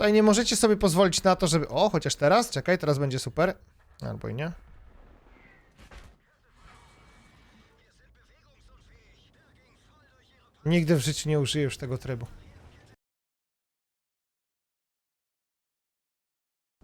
Tutaj nie możecie sobie pozwolić na to, żeby... O, chociaż teraz, czekaj, teraz będzie super. Albo i nie. Nigdy w życiu nie użyję już tego trybu.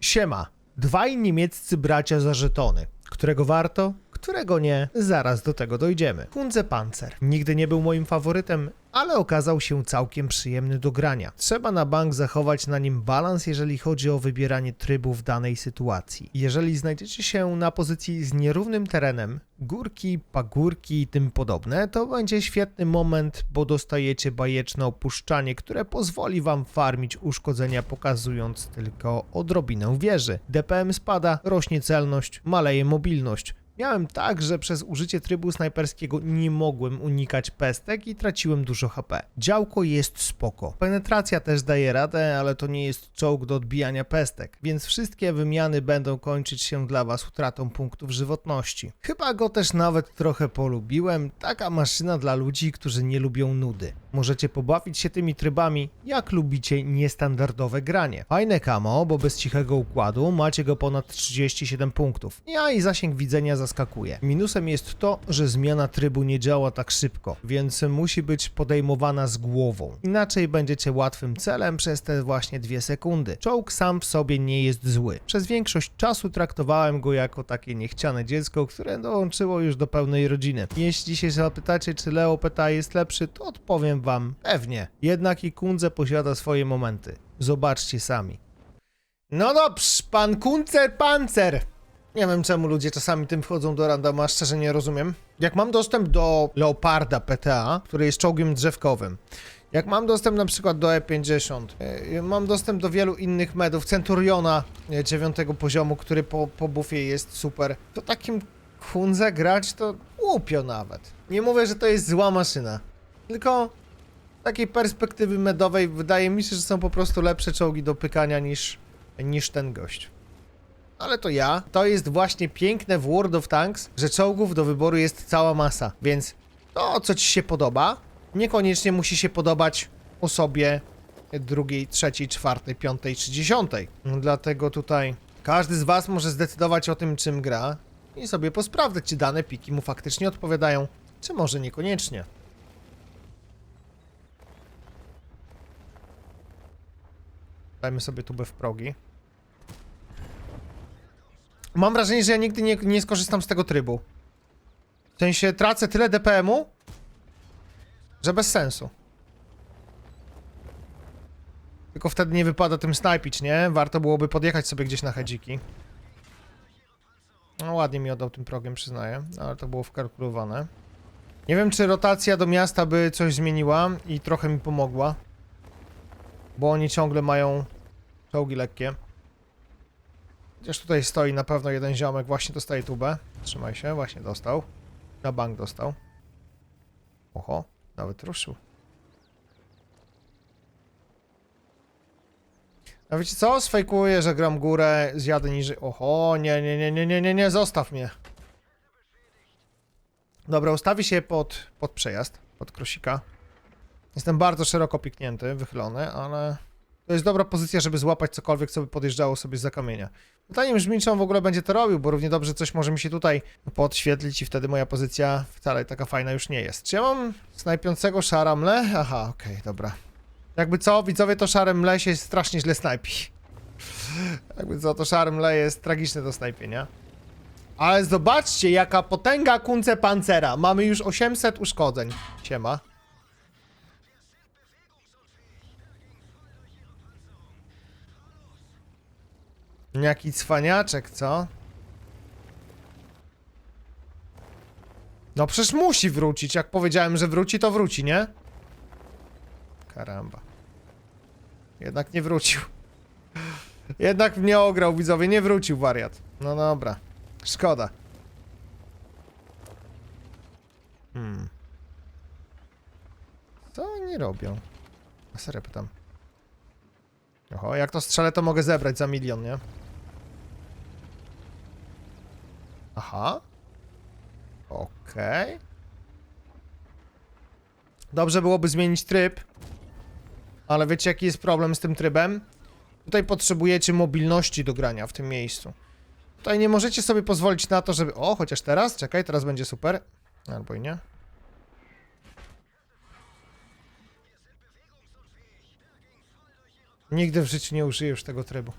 Siema. Dwaj niemieccy bracia za żetony. Którego warto, którego nie, zaraz do tego dojdziemy. Kunze Panzer. Nigdy nie był moim faworytem, ale okazał się całkiem przyjemny do grania. Trzeba na bank zachować na nim balans, jeżeli chodzi o wybieranie trybu w danej sytuacji. Jeżeli znajdziecie się na pozycji z nierównym terenem, górki, pagórki i tym podobne, to będzie świetny moment, bo dostajecie bajeczne opuszczanie, które pozwoli wam farmić uszkodzenia, pokazując tylko odrobinę wieży. DPM spada, rośnie celność, maleje mobilność. Miałem tak, że przez użycie trybu snajperskiego nie mogłem unikać pestek i traciłem dużo HP. Działko jest spoko. Penetracja też daje radę, ale to nie jest czołg do odbijania pestek, więc wszystkie wymiany będą kończyć się dla was utratą punktów żywotności. Chyba go też nawet trochę polubiłem. Taka maszyna dla ludzi, którzy nie lubią nudy. Możecie pobawić się tymi trybami, jak lubicie niestandardowe granie. Fajne kamo, bo bez cichego układu macie go ponad 37 punktów. Ja i zasięg widzenia zaskakuje. Minusem jest to, że zmiana trybu nie działa tak szybko, więc musi być podejmowana z głową. Inaczej będziecie łatwym celem przez te właśnie dwie sekundy. Czołg sam w sobie nie jest zły. Przez większość czasu traktowałem go jako takie niechciane dziecko, które dołączyło już do pełnej rodziny. Jeśli się zapytacie, czy Leo Peta jest lepszy, to odpowiem wam pewnie. Jednak i Kunze posiada swoje momenty. Zobaczcie sami. No dobrze, pan Kuncer Pancer. Nie wiem czemu ludzie czasami tym wchodzą do randoma, szczerze nie rozumiem. Jak mam dostęp do Leoparda PTA, który jest czołgiem drzewkowym, jak mam dostęp na przykład do E50, e, mam dostęp do wielu innych medów, Centuriona e, dziewiątego poziomu, który po, po buffie jest super, to takim Kunze grać to głupio nawet. Nie mówię, że to jest zła maszyna, tylko takiej perspektywy medowej wydaje mi się, że są po prostu lepsze czołgi do pykania niż, niż ten gość. Ale to ja. To jest właśnie piękne w World of Tanks, że czołgów do wyboru jest cała masa. Więc to, co ci się podoba, niekoniecznie musi się podobać osobie drugiej, trzeciej, czwartej, piątej czy dziesiątej. Dlatego tutaj każdy z was może zdecydować o tym, czym gra i sobie posprawdzać, czy dane piki mu faktycznie odpowiadają, czy może niekoniecznie. Dajmy sobie tubę w progi. Mam wrażenie, że ja nigdy nie, nie skorzystam z tego trybu. W sensie tracę tyle DPM-u, że bez sensu. Tylko wtedy nie wypada tym snajpić, nie? Warto byłoby podjechać sobie gdzieś na hedziki. No ładnie mi oddał tym progiem, przyznaję, ale to było wkalkulowane. Nie wiem, czy rotacja do miasta by coś zmieniła i trochę mi pomogła. Bo oni ciągle mają czołgi lekkie. Chociaż tutaj stoi na pewno jeden ziomek, właśnie dostaje tubę. Trzymaj się, właśnie dostał. Na bank dostał. Oho, nawet ruszył. A wiecie co? Sfejkuję, że gram górę, zjadę niżej. Oho, nie, nie, nie, nie, nie, nie, nie, zostaw mnie. Dobra, ustawi się pod, pod przejazd, pod krosika. Jestem bardzo szeroko piknięty, wychylony, ale to jest dobra pozycja, żeby złapać cokolwiek, co by podjeżdżało sobie za kamienia. Pytanie brzmi, czy on w ogóle będzie to robił, bo równie dobrze coś może mi się tutaj podświetlić i wtedy moja pozycja wcale taka fajna już nie jest. Czy ja mam snajpiącego szara mle? Aha, okej, dobra. Jakby co, widzowie, to szare mle się strasznie źle snajpi. Jakby co, to szare mle jest tragiczne do snajpienia. Ale zobaczcie, jaka potęga kunce pancera. Mamy już 800 uszkodzeń. Siema. Jaki cwaniaczek, co? No przecież musi wrócić. Jak powiedziałem, że wróci, to wróci, nie? Karamba. Jednak nie wrócił. Jednak mnie ograł, widzowie. Nie wrócił wariat. No dobra. Szkoda. Hmm. Co oni robią? Na serio pytam. Oho, jak to strzelę, to mogę zebrać za milion, nie? Aha. Okej. Dobrze byłoby zmienić tryb. Ale wiecie jaki jest problem z tym trybem? Tutaj potrzebujecie mobilności do grania w tym miejscu. Tutaj nie możecie sobie pozwolić na to, żeby... O, chociaż teraz, czekaj, teraz będzie super. Albo i nie. Nigdy w życiu nie użyję już tego trybu.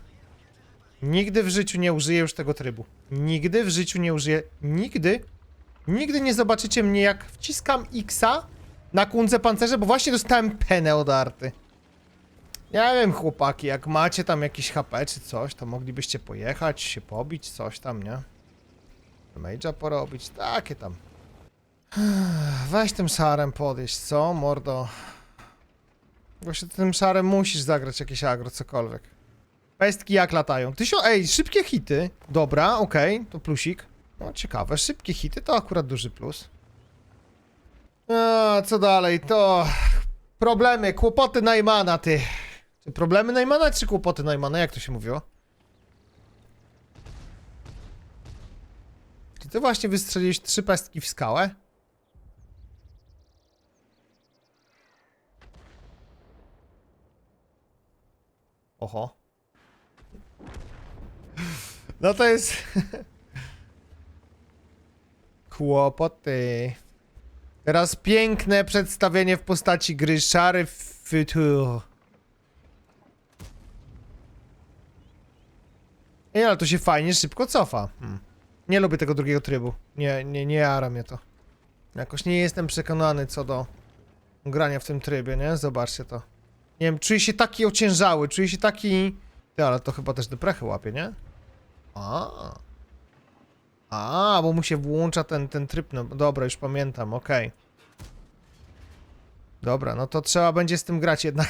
Nigdy w życiu nie użyję już tego trybu. Nigdy w życiu nie użyję. Nigdy. Nigdy nie zobaczycie mnie, jak wciskam Xa na kunce pancerze, bo właśnie dostałem penę od arty. Ja wiem, chłopaki, jak macie tam jakieś HP czy coś, to moglibyście pojechać, się pobić, coś tam, nie? Mage'a porobić, takie tam. Weź tym szarem podejść, co, mordo? Właśnie tym szarem musisz zagrać jakieś agro, cokolwiek. Pestki jak latają? Tysio... Ej, szybkie hity. Dobra, okej, to plusik. No, ciekawe, szybkie hity to akurat duży plus. A, co dalej? To... Problemy, kłopoty Najmana, ty. Czy problemy Najmana, czy kłopoty Najmana? Jak to się mówiło? Czy ty właśnie wystrzeliłeś trzy pestki w skałę? Oho. No to jest... Kłopoty. Teraz piękne przedstawienie w postaci gry Szary Futur. Ej, ale to się fajnie szybko cofa. Hmm. Nie lubię tego drugiego trybu. Nie, nie, nie jara mnie to. Jakoś nie jestem przekonany co do grania w tym trybie, nie? Zobaczcie to. Nie wiem, czuję się taki ociężały, czuję się taki... Ty, ale to chyba też deprechy łapie, nie? A. A, bo mu się włącza ten, ten tryb, no dobra, już pamiętam, okej. Dobra, no to trzeba będzie z tym grać jednak.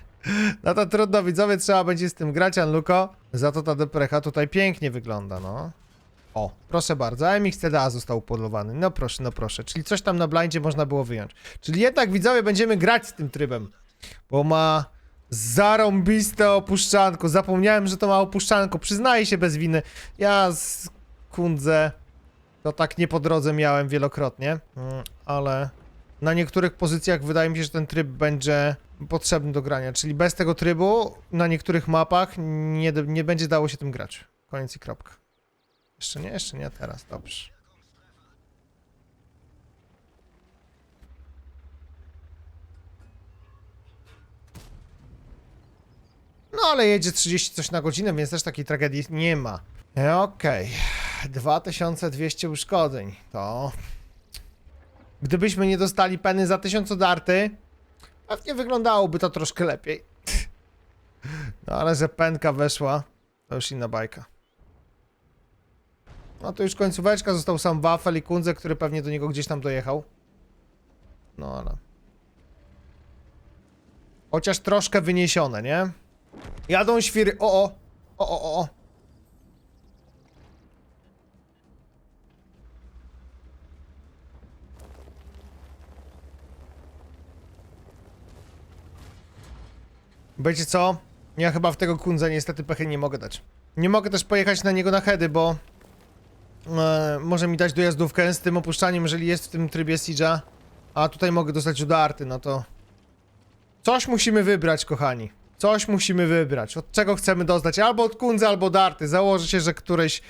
no to trudno, widzowie, trzeba będzie z tym grać, Anluko. Za to ta deprecha tutaj pięknie wygląda, no. O, proszę bardzo, MX TDA został upodobany. No proszę, no proszę. Czyli coś tam na blindzie można było wyjąć. Czyli jednak, widzowie, będziemy grać z tym trybem. Bo ma zarąbiste opuszczanko. Zapomniałem, że to ma opuszczanko. Przyznaję się bez winy. Ja z kundze to tak nie po drodze miałem wielokrotnie. Mm, Ale na niektórych pozycjach wydaje mi się, że ten tryb będzie potrzebny do grania. Czyli bez tego trybu na niektórych mapach nie, nie będzie dało się tym grać. Koniec i kropka. Jeszcze nie, jeszcze nie teraz. Dobrze. No ale jedzie 30 coś na godzinę, więc też takiej tragedii nie ma. E, Okej. 2200 uszkodzeń. To... Gdybyśmy nie dostali peny za 1000 od arty, pewnie wyglądałoby to troszkę lepiej. No ale że penka weszła, to już inna bajka. No to już końcóweczka, został sam Wafel i Kundze, który pewnie do niego gdzieś tam dojechał. No ale... Chociaż troszkę wyniesione, nie? Jadą świry. O, o. O, o, o. Wiecie co? Ja chyba w tego kundza niestety pechy nie mogę dać. Nie mogę też pojechać na niego na heady, bo e, może mi dać dojazdówkę z tym opuszczaniem, jeżeli jest w tym trybie Siege'a. A tutaj mogę dostać udarty, no to... Coś musimy wybrać, kochani. Coś musimy wybrać. Od czego chcemy dostać? Albo od kundzy, albo od arty. Założę się, że któreś...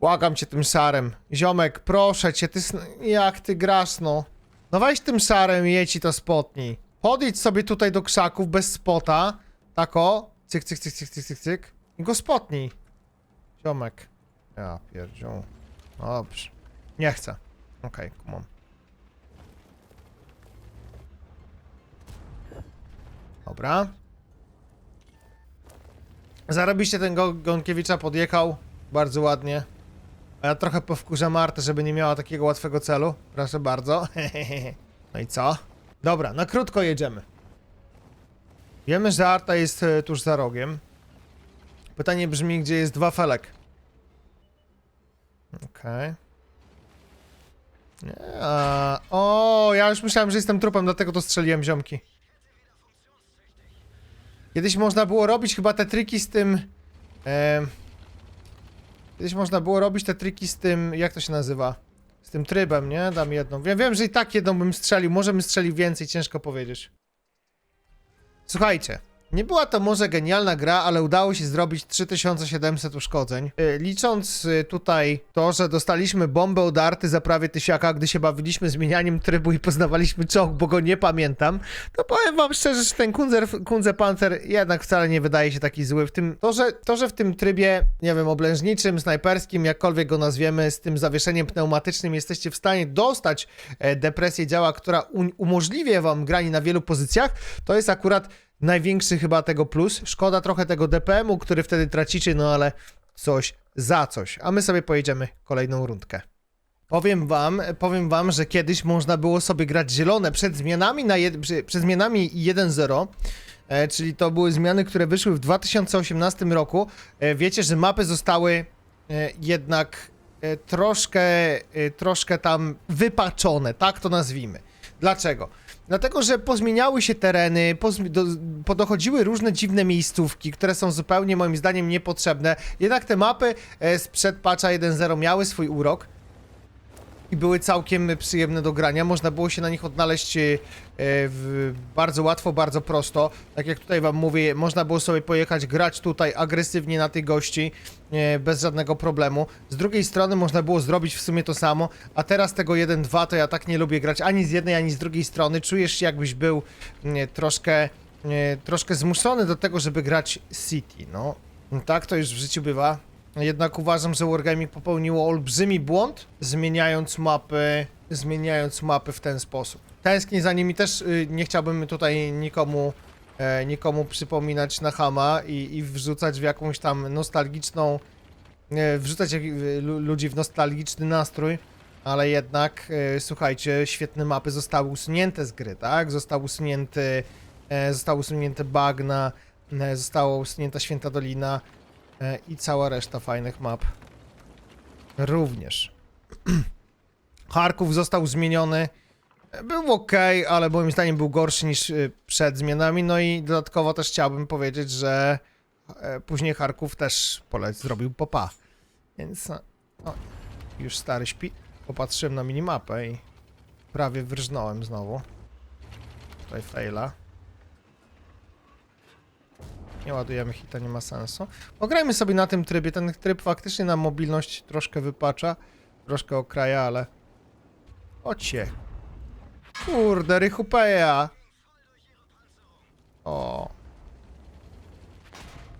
Błagam cię tym szarem. Ziomek, proszę cię, ty... sn- Jak ty grasz, no? No weź tym szarem i jedź i to spotnij. Podejdź sobie tutaj do krzaków bez spota. Tak o. Cyk, cyk, cyk, cyk, cyk, cyk, cyk. I go spotnij. Ziomek. Ja pierdzią. No dobrze. Nie chcę. Okej, okay, kumam. Dobra. Zarobiście ten Go- Gonkiewicza podjechał. Bardzo ładnie. A ja trochę powkurzam Martę, żeby nie miała takiego łatwego celu. Proszę bardzo. No i co? Dobra, na krótko jedziemy. Wiemy, że Arta jest e, tuż za rogiem. Pytanie brzmi, gdzie jest dwa felek? Okej. A... O, ja już myślałem, że jestem trupem, dlatego to strzeliłem ziomki. Kiedyś można było robić chyba te triki z tym... em, Kiedyś można było robić te triki z tym... Jak to się nazywa? Z tym trybem, nie? Dam jedną. Wiem, wiem, że i tak jedną bym strzelił. Może bym strzelił więcej, ciężko powiedzieć. Słuchajcie. Nie była to może genialna gra, ale udało się zrobić 3700 uszkodzeń. Yy, Licząc yy, tutaj to, że dostaliśmy bombę od Arty za prawie tysiaka, gdy się bawiliśmy zmienianiem trybu i poznawaliśmy czołg, bo go nie pamiętam, to powiem wam szczerze, że ten Kunzer, Kunze Panzer jednak wcale nie wydaje się taki zły. W tym, to, że, to, że w tym trybie, nie wiem, oblężniczym, snajperskim, jakkolwiek go nazwiemy, z tym zawieszeniem pneumatycznym jesteście w stanie dostać e, depresję działa, która umożliwia wam granie na wielu pozycjach, to jest akurat największy chyba tego plus. Szkoda trochę tego DPM-u, który wtedy tracicie, no ale coś za coś. A my sobie pojedziemy kolejną rundkę. Powiem wam, powiem wam, że kiedyś można było sobie grać zielone przed zmianami na przy- przed zmianami 1.0. E, czyli to były zmiany, które wyszły w 2018 roku. E, wiecie, że mapy zostały e, jednak troszkę, troszkę tam wypaczone, tak to nazwijmy. Dlaczego? Dlatego, że pozmieniały się tereny, pozmi- do, podochodziły różne dziwne miejscówki, które są zupełnie moim zdaniem niepotrzebne. Jednak te mapy e, sprzed patcha 1.0 miały swój urok i były całkiem przyjemne do grania. Można było się na nich odnaleźć e, bardzo łatwo, bardzo prosto. Tak jak tutaj wam mówię, można było sobie pojechać grać tutaj agresywnie na tych gości e, bez żadnego problemu. Z drugiej strony można było zrobić w sumie to samo, a teraz tego 1-2 to ja tak nie lubię grać ani z jednej, ani z drugiej strony. Czujesz się jakbyś był nie, troszkę, nie, troszkę zmuszony do tego, żeby grać City, no. Tak to już w życiu bywa. Jednak uważam, że Wargaming popełniło olbrzymi błąd, zmieniając mapy, zmieniając mapy w ten sposób. Tęsknię za nimi też, y, nie chciałbym tutaj nikomu, e, nikomu przypominać na Hama i, i wrzucać w jakąś tam nostalgiczną, wrzucać ludzi w nostalgiczny nastrój, ale jednak, e, słuchajcie, świetne mapy zostały usunięte z gry, tak? Został usunięty, e, został usunięty Bagna, została usunięta Święta Dolina, i cała reszta fajnych map. Również. Charków został zmieniony. E, Był ok, ale moim zdaniem był gorszy niż y, przed zmianami. No i dodatkowo też chciałbym powiedzieć, że e, później Charków też polec zrobił popa. Więc no, już stary śpi. Popatrzyłem na minimapę i prawie wyrżnąłem znowu. Tutaj faila. Nie ładujemy hita, nie ma sensu. Pograjmy sobie na tym trybie. Ten tryb faktycznie nam mobilność troszkę wypacza. Troszkę okraja, ale... Ocie. Kurde, Rychupeja. O.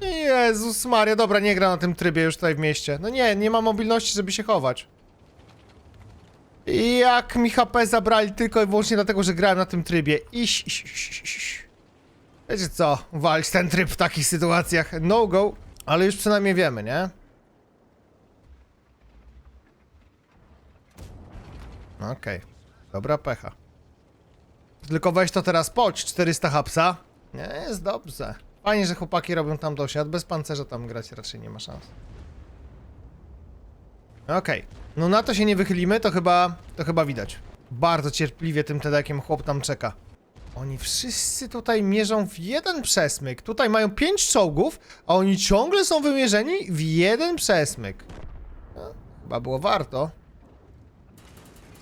Jezus Maria, dobra, nie gra na tym trybie już tutaj w mieście. No nie, nie ma mobilności, żeby się chować. Jak mi HP zabrali tylko i wyłącznie dlatego, że grałem na tym trybie. Iś, iś, iś, iś. Wiecie co, walić ten tryb w takich sytuacjach, no go, ale już przynajmniej wiemy, nie? Okej, dobra pecha. Tylko weź to teraz poć, 400 hapsa. Nie, jest dobrze. Fajnie, że chłopaki robią tam dosiad, bez pancerza tam grać raczej nie ma szans. Okej, no na to się nie wychylimy, to chyba, to chyba widać. Bardzo cierpliwie tym tedekiem chłop tam czeka. Oni wszyscy tutaj mierzą w jeden przesmyk. Tutaj mają pięć czołgów, a oni ciągle są wymierzeni w jeden przesmyk. No, chyba było warto.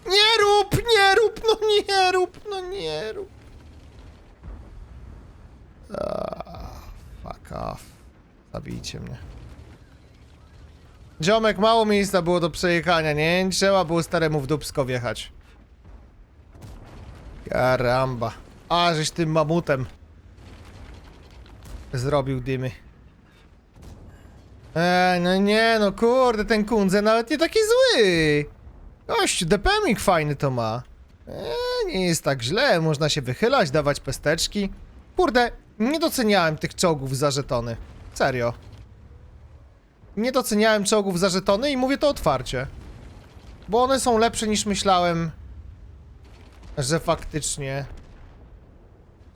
Nie rób, nie rób, no nie rób, no nie rób. Ah, fuck off. Zabijcie mnie. Ziomek, mało miejsca było do przejechania, nie? Trzeba było staremu w dupsko wjechać. Karamba. A, żeś tym mamutem zrobił dymy. Eee, no nie, no kurde, ten kundze nawet nie taki zły. Gość, depemik fajny to ma. Eee, nie jest tak źle, można się wychylać, dawać pesteczki. Kurde, nie doceniałem tych czołgów za żetony. Serio. Nie doceniałem czołgów za żetony i mówię to otwarcie. Bo one są lepsze niż myślałem, że faktycznie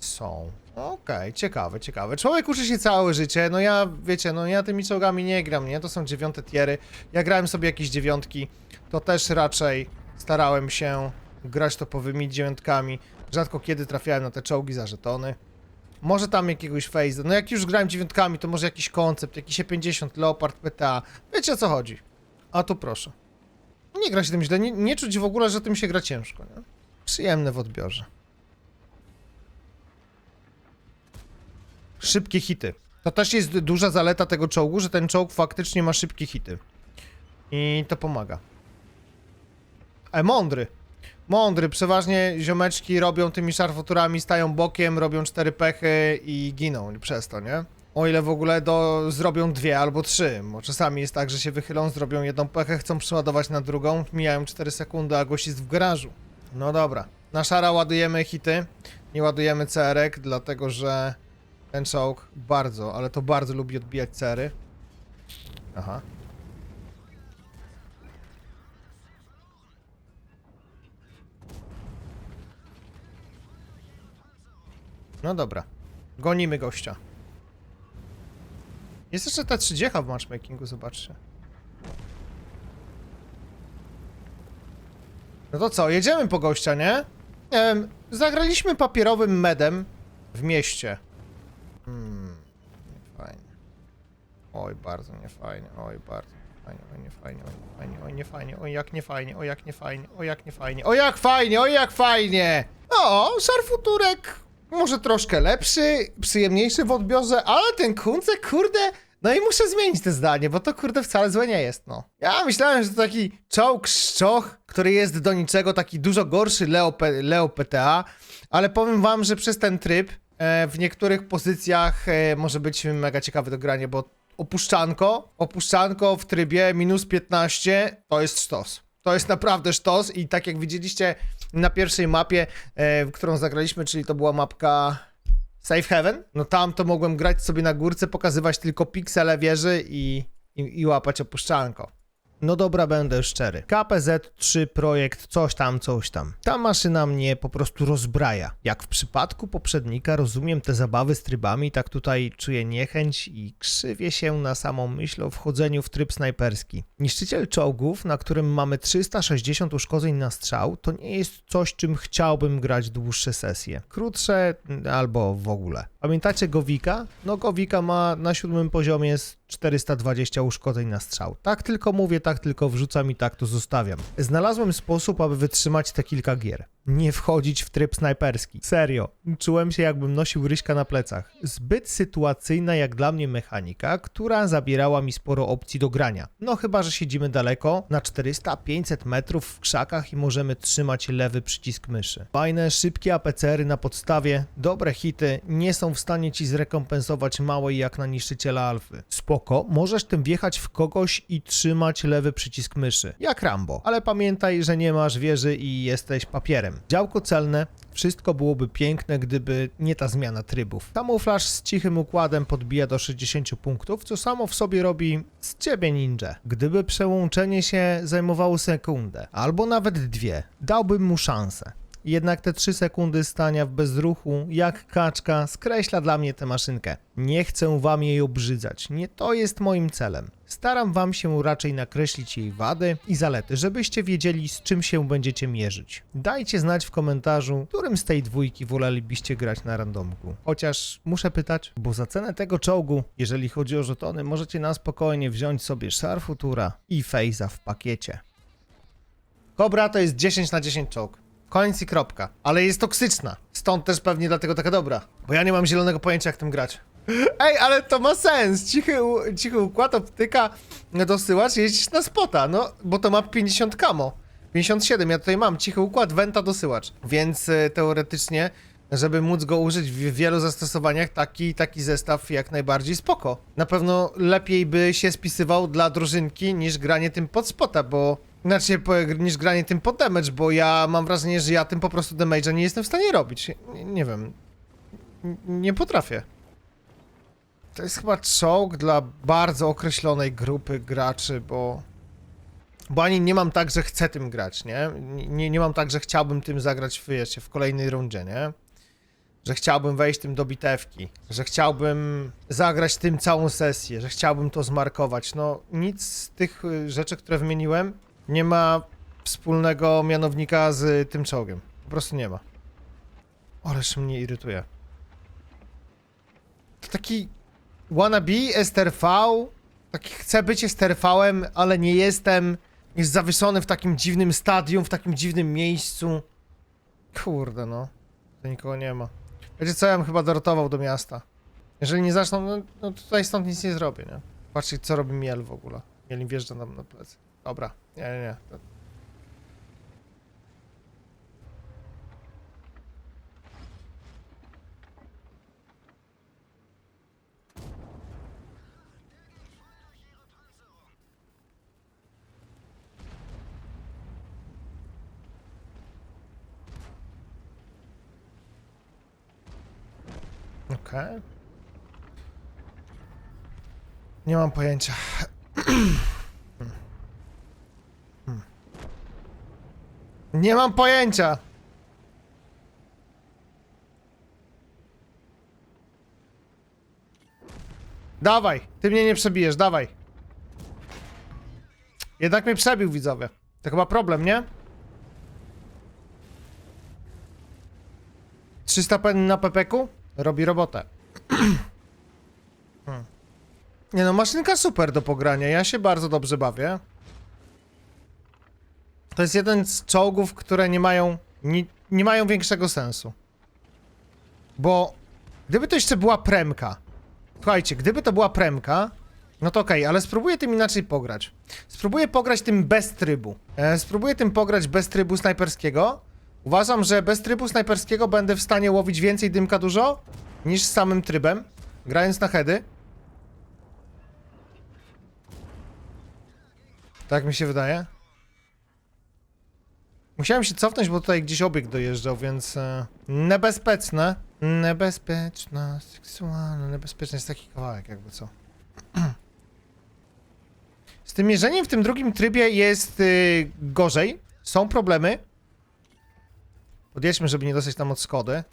są. Okej, ciekawe, ciekawe. Człowiek uczy się całe życie, no ja, wiecie, no ja tymi czołgami nie gram, nie? To są dziewiąte tiery. Ja grałem sobie jakieś dziewiątki, to też raczej starałem się grać topowymi dziewiątkami. Rzadko kiedy trafiałem na te czołgi za żetony. Może tam jakiegoś phase. No jak już grałem dziewiątkami, to może jakiś koncept, jakiś E50, Leopard, PTA. Wiecie o co chodzi. A tu proszę. Nie gra się tym źle, nie, nie czuć w ogóle, że tym się gra ciężko, nie? Przyjemne w odbiorze. Szybkie hity. To też jest duża zaleta tego czołgu, że ten czołg faktycznie ma szybkie hity. I to pomaga. E, mądry. Mądry. Przeważnie ziomeczki robią tymi szarfuturami, stają bokiem, robią cztery pechy i giną przez to, nie? O ile w ogóle do, zrobią dwie albo trzy, bo czasami jest tak, że się wychylą, zrobią jedną pechę, chcą przeładować na drugą, mijają 4 sekundy, a gość jest w garażu. No dobra. Na szara ładujemy hity, nie ładujemy CR-ek, dlatego że ten czołg bardzo, ale to bardzo lubi odbijać cery. Aha. No dobra. Gonimy gościa. Jest jeszcze ta 30 w matchmakingu, zobaczcie. No to co, jedziemy po gościa, nie? Nie wiem, zagraliśmy papierowym medem w mieście. Hmm, niefajnie. Oj, bardzo niefajnie, oj, bardzo niefajnie, oj, niefajnie, oj, niefajnie, oj, niefajnie, oj, jak niefajnie, oj, jak niefajnie, oj, jak niefajnie, oj, jak fajnie, oj, jak fajnie! O, szarfuturek może troszkę lepszy, przyjemniejszy w odbiorze, ale ten kunce, kurde, no i muszę zmienić te zdanie, bo to kurde wcale złe nie jest, no. Ja myślałem, że to taki czołg szczoch, który jest do niczego, taki dużo gorszy Leo, Leo PTA, ale powiem wam, że przez ten tryb e, w niektórych pozycjach e, może być mega ciekawe do grania, bo opuszczanko, opuszczanko w trybie minus 15 to jest sztos. To jest naprawdę sztos i tak jak widzieliście na pierwszej mapie, e, którą zagraliśmy, czyli to była mapka Safe Heaven, no tam to mogłem grać sobie na górce, pokazywać tylko piksele wieży i, i, i łapać opuszczanko. No dobra, będę szczery. KPZ-3 projekt coś tam, coś tam. Ta maszyna mnie po prostu rozbraja. Jak w przypadku poprzednika rozumiem te zabawy z trybami, tak tutaj czuję niechęć i krzywię się na samą myśl o wchodzeniu w tryb snajperski. Niszczyciel czołgów, na którym mamy 360 uszkodzeń na strzał, to nie jest coś, czym chciałbym grać dłuższe sesje. Krótsze albo w ogóle. Pamiętacie Gowika? No Gowika ma na siódmym poziomie 420 uszkodzeń na strzał. Tak tylko mówię, tak tylko wrzucam i tak to zostawiam. Znalazłem sposób, aby wytrzymać te kilka gier. Nie wchodzić w tryb snajperski. Serio. Czułem się jakbym nosił ryśka na plecach. Zbyt sytuacyjna jak dla mnie mechanika, która zabierała mi sporo opcji do grania. No chyba, że siedzimy daleko, na 400-500 metrów w krzakach i możemy trzymać lewy przycisk myszy. Fajne, szybkie APCR-y na podstawie, dobre hity, nie są w stanie ci zrekompensować małej jak na niszczyciela alfy. Spoko, możesz tym wjechać w kogoś i trzymać lewy przycisk myszy. Jak Rambo. Ale pamiętaj, że nie masz wieży i jesteś papierem. Działko celne, wszystko byłoby piękne, gdyby nie ta zmiana trybów. Kamuflaż z cichym układem podbija do 60 punktów, co samo w sobie robi z ciebie ninja. Gdyby przełączenie się zajmowało sekundę, albo nawet dwie, dałbym mu szansę. Jednak te 3 sekundy stania w bezruchu, jak kaczka, skreśla dla mnie tę maszynkę. Nie chcę wam jej obrzydzać, nie to jest moim celem. Staram wam się raczej nakreślić jej wady i zalety, żebyście wiedzieli z czym się będziecie mierzyć. Dajcie znać w komentarzu, którym z tej dwójki wolelibyście grać na randomku. Chociaż muszę pytać, bo za cenę tego czołgu, jeżeli chodzi o żetony, możecie na spokojnie wziąć sobie Szarfutura i Fejza w pakiecie. Kobra to jest 10 na 10 czołg. Koniec i kropka. Ale jest toksyczna. Stąd też pewnie dlatego taka dobra. Bo ja nie mam zielonego pojęcia jak tym grać. Ej, ale to ma sens. Cichy, cichy układ optyka dosyłacz jeździć na spota. No, bo to ma 50 kamo. 57, ja tutaj mam cichy układ wenta dosyłacz. Więc e, teoretycznie, żeby móc go użyć w wielu zastosowaniach, taki, taki zestaw jak najbardziej spoko. Na pewno lepiej by się spisywał dla drużynki niż granie tym pod spota, bo po- niż granie tym pod damage, bo ja mam wrażenie, że ja tym po prostu damage'a nie jestem w stanie robić. Nie, nie wiem. Nie potrafię. To jest chyba czołg dla bardzo określonej grupy graczy, bo... Bo ani nie mam tak, że chcę tym grać, nie? Nie, nie mam tak, że chciałbym tym zagrać w, wiecie, w kolejnej rundzie, nie? Że chciałbym wejść tym do bitewki, że chciałbym zagrać tym całą sesję, że chciałbym to zmarkować. No, nic z tych y, rzeczy, które wymieniłem, nie ma wspólnego mianownika z tym czołgiem. Po prostu nie ma. Ależ mnie irytuje. To taki wannabe STRV, taki chcę być STRV-em, ale nie jestem. Jest zawieszony w takim dziwnym stadium, w takim dziwnym miejscu. Kurde no. To nikogo nie ma. Wiecie co, ja bym chyba dorotował do miasta. Jeżeli nie zaczną, no, no tutaj stąd nic nie zrobię, nie? Patrzcie, co robi Miel w ogóle. Miel im wjeżdża nam na plecy. Dobra, nie, nie, nie. Okej. Nie mam pojęcia. Nie mam pojęcia. Dawaj, ty mnie nie przebijesz, dawaj. Jednak mnie przebił, widzowie. To chyba problem, nie? 300 pen na pepeku? Robi robotę. Hmm. Nie no, maszynka super do pogrania. Ja się bardzo dobrze bawię. To jest jeden z czołgów, które nie mają. Nie, nie mają większego sensu. Bo gdyby to jeszcze była premka. Słuchajcie, gdyby to była premka, no to okej, ale spróbuję tym inaczej pograć. Spróbuję pograć tym bez trybu. E, spróbuję tym pograć bez trybu snajperskiego. Uważam, że bez trybu snajperskiego będę w stanie łowić więcej dymka dużo niż z samym trybem, grając na heady. Tak mi się wydaje. Musiałem się cofnąć, bo tutaj gdzieś obieg dojeżdżał, więc e, niebezpieczne. Niebezpieczna, seksualna, niebezpieczna jest taki kawałek, jakby co. Z tym mierzeniem w tym drugim trybie jest y, gorzej. Są problemy. Podjedźmy, żeby nie dostać tam od Skody.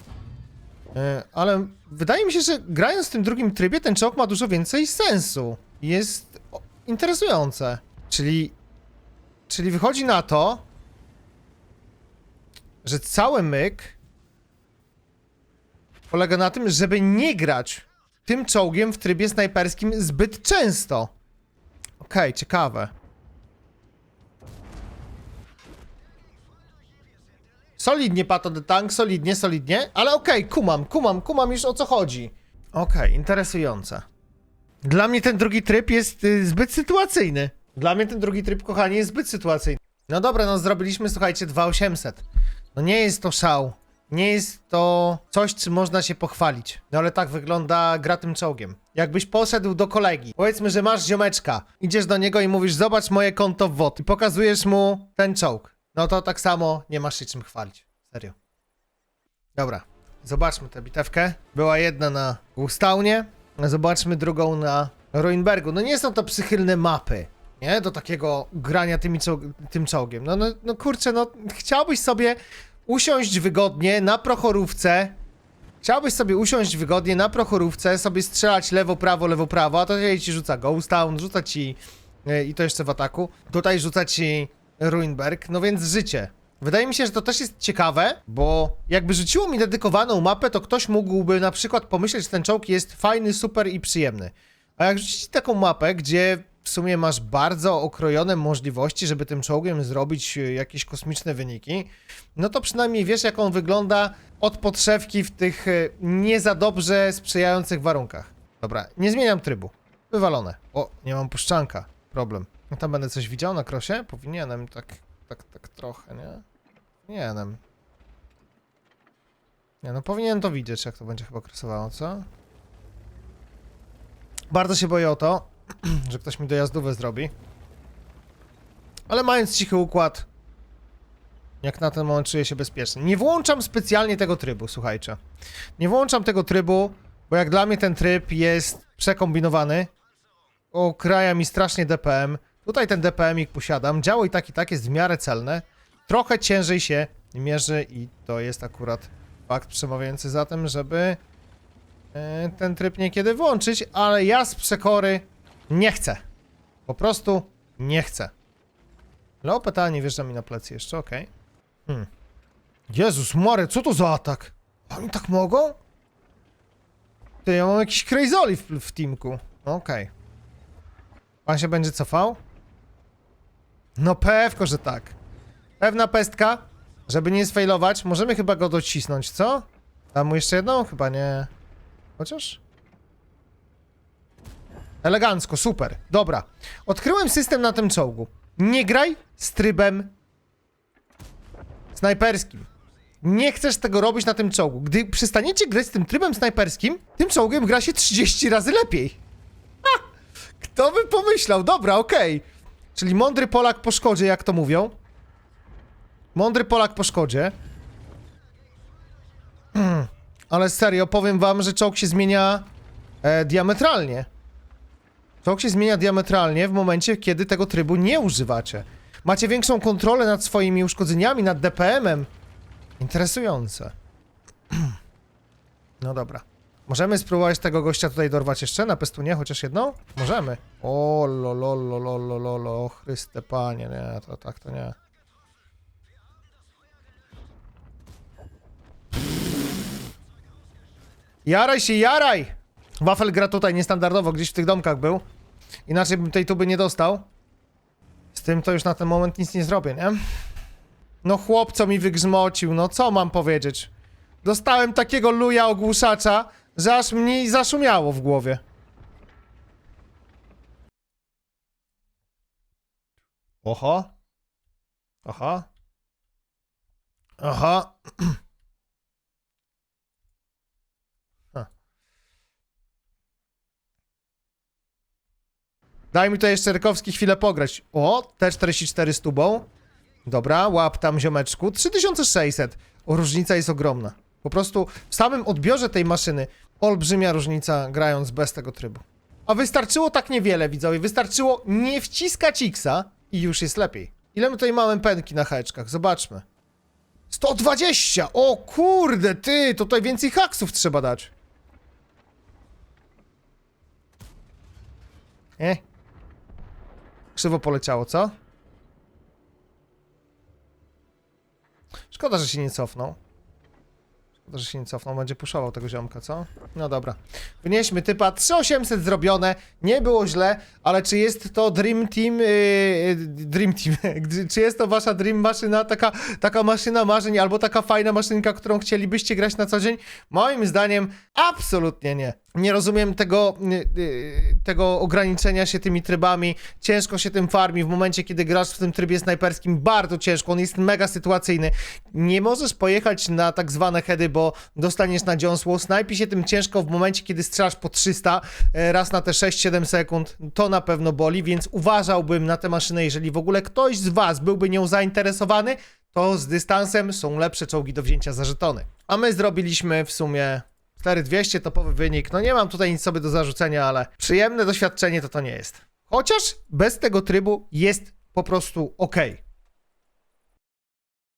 E, Ale wydaje mi się, że grając w tym drugim trybie, ten czołg ma dużo więcej sensu. Jest interesujące. Czyli. Czyli wychodzi na to, że cały myk polega na tym, żeby nie grać tym czołgiem w trybie snajperskim zbyt często. Okej, ciekawe. Solidnie, Pato the Tank, solidnie, solidnie, ale okej, kumam, kumam, kumam już o co chodzi. Okej, interesujące. Dla mnie ten drugi tryb jest y, zbyt sytuacyjny. Dla mnie ten drugi tryb, kochani, jest zbyt sytuacyjny. No dobra, no zrobiliśmy, słuchajcie, 2800. No nie jest to szał. Nie jest to coś, czym można się pochwalić. No ale tak wygląda gra tym czołgiem. Jakbyś poszedł do kolegi. Powiedzmy, że masz ziomeczka. Idziesz do niego i mówisz, zobacz moje konto w WOT. I pokazujesz mu ten czołg. No to tak samo nie masz się czym chwalić. Serio. Dobra. Zobaczmy tę bitewkę. Była jedna na Gustaunie. Zobaczmy drugą na Ruinbergu. No nie są to przychylne mapy. Nie? Do takiego grania tymi tym czołgiem. No, no, no kurczę, no chciałbyś sobie usiąść wygodnie na prochorówce. Chciałbyś sobie usiąść wygodnie na prochorówce, sobie strzelać lewo, prawo, lewo, prawo, a to tutaj ci rzuca Ghost Town, rzuca ci e, i to jeszcze w ataku. Tutaj rzuca ci Ruinberg, no więc życie. Wydaje mi się, że to też jest ciekawe, bo jakby rzuciło mi dedykowaną mapę, to ktoś mógłby na przykład pomyśleć, że ten czołg jest fajny, super i przyjemny. A jak rzucić taką mapę, gdzie w sumie masz bardzo okrojone możliwości, żeby tym czołgiem zrobić e, jakieś kosmiczne wyniki, no to przynajmniej wiesz, jak on wygląda od podszewki w tych e, nie za dobrze sprzyjających warunkach. Dobra, nie zmieniam trybu. Wywalone. O, nie mam puszczanka. Problem. No tam będę coś widział na krosie? Powinienem tak, tak, tak trochę, nie? Powinienem. Nie, no powinienem to widzieć, jak to będzie chyba krosowało, co? Bardzo się boję o to, że ktoś mi dojazdówę zrobi. Ale mając cichy układ, jak na ten moment czuję się bezpiecznie. Nie włączam specjalnie tego trybu, słuchajcie. Nie włączam tego trybu, bo jak dla mnie ten tryb jest przekombinowany. Okraja mi strasznie DPM. Tutaj ten DPM ich posiadam. Działo i tak i tak jest w miarę celne. Trochę ciężej się mierzy i to jest akurat fakt przemawiający za tym, żeby e, ten tryb niekiedy włączyć, ale ja z przekory nie chcę. Po prostu nie chcę. Leopeta nie wjeżdża mi na plecy jeszcze, okej. Hmm. Jezus Mary, co to za atak? Oni tak mogą? Ty, ja mam jakiś crazoli w, w teamku. Okej. Pan się będzie cofał? No pewko, że tak. Pewna pestka, żeby nie sfailować. Możemy chyba go docisnąć, co? Dam mu jeszcze jedną? Chyba nie. Chociaż? Elegancko, super. Dobra. Odkryłem system na tym czołgu. Nie graj z trybem snajperskim. Nie chcesz tego robić na tym czołgu. Gdy przestaniecie grać z tym trybem snajperskim, tym czołgiem gra się 30 razy lepiej. Ha! Kto by pomyślał? Dobra, okej. Czyli mądry Polak po szkodzie, jak to mówią. Mądry Polak po szkodzie. Hmm. Ale serio, powiem wam, że czołg się zmienia e, diametralnie. Czołg się zmienia diametralnie w momencie, kiedy tego trybu nie używacie. Macie większą kontrolę nad swoimi uszkodzeniami, nad DPM-em. Interesujące. No dobra. Możemy spróbować tego gościa tutaj dorwać jeszcze na pestunie, chociaż jedną? Możemy. O, lo, lo, Chryste panie, nie, to tak, to nie. Jaraj się, jaraj! Wafel gra tutaj niestandardowo, gdzieś w tych domkach był. Inaczej bym tej tuby nie dostał. Z tym to już na ten moment nic nie zrobię, nie? No chłop, co mi wygrzmocił, no co mam powiedzieć? Dostałem takiego luja ogłuszacza, że aż mi zaszumiało w głowie. Oho. Aha. Aha. Daj mi to jeszcze Rykowski chwilę pograć. O, T44 z tubą. Dobra, łap tam ziomeczku. 3600. O, różnica jest ogromna. Po prostu w samym odbiorze tej maszyny olbrzymia różnica grając bez tego trybu. A wystarczyło tak niewiele, widzowie. Wystarczyło nie wciskać X-a i już jest lepiej. Ile my tutaj mamy pęki na heczkach? Zobaczmy. 120! O kurde, ty! To tutaj więcej haksów trzeba dać. E? Krzywo poleciało, co? Szkoda, że się nie cofnął. Szkoda, że się nie cofnął. Będzie puszował tego ziomka, co? No dobra. Wynieśmy typa. 3800 zrobione. Nie było źle, ale czy jest to Dream Team... Yy, dream Team. czy jest to wasza Dream maszyna? Taka, taka maszyna marzeń albo taka fajna maszynka, którą chcielibyście grać na co dzień? Moim zdaniem absolutnie nie. Nie rozumiem tego, yy, yy, tego ograniczenia się tymi trybami. Ciężko się tym farmi w momencie, kiedy grasz w tym trybie snajperskim. Bardzo ciężko. On jest mega sytuacyjny. Nie możesz pojechać na tak zwane heady, bo dostaniesz na dziąsło. Snajpi się tym ciężko w momencie, kiedy strzelasz po 300 e, raz na te 6-7 sekund. To na pewno boli, więc uważałbym na tę maszynę, jeżeli w ogóle ktoś z was byłby nią zainteresowany, to z dystansem są lepsze czołgi do wzięcia za żetony. A my zrobiliśmy w sumie 4200 topowy wynik. No nie mam tutaj nic sobie do zarzucenia, ale przyjemne doświadczenie to to nie jest. Chociaż bez tego trybu jest po prostu ok.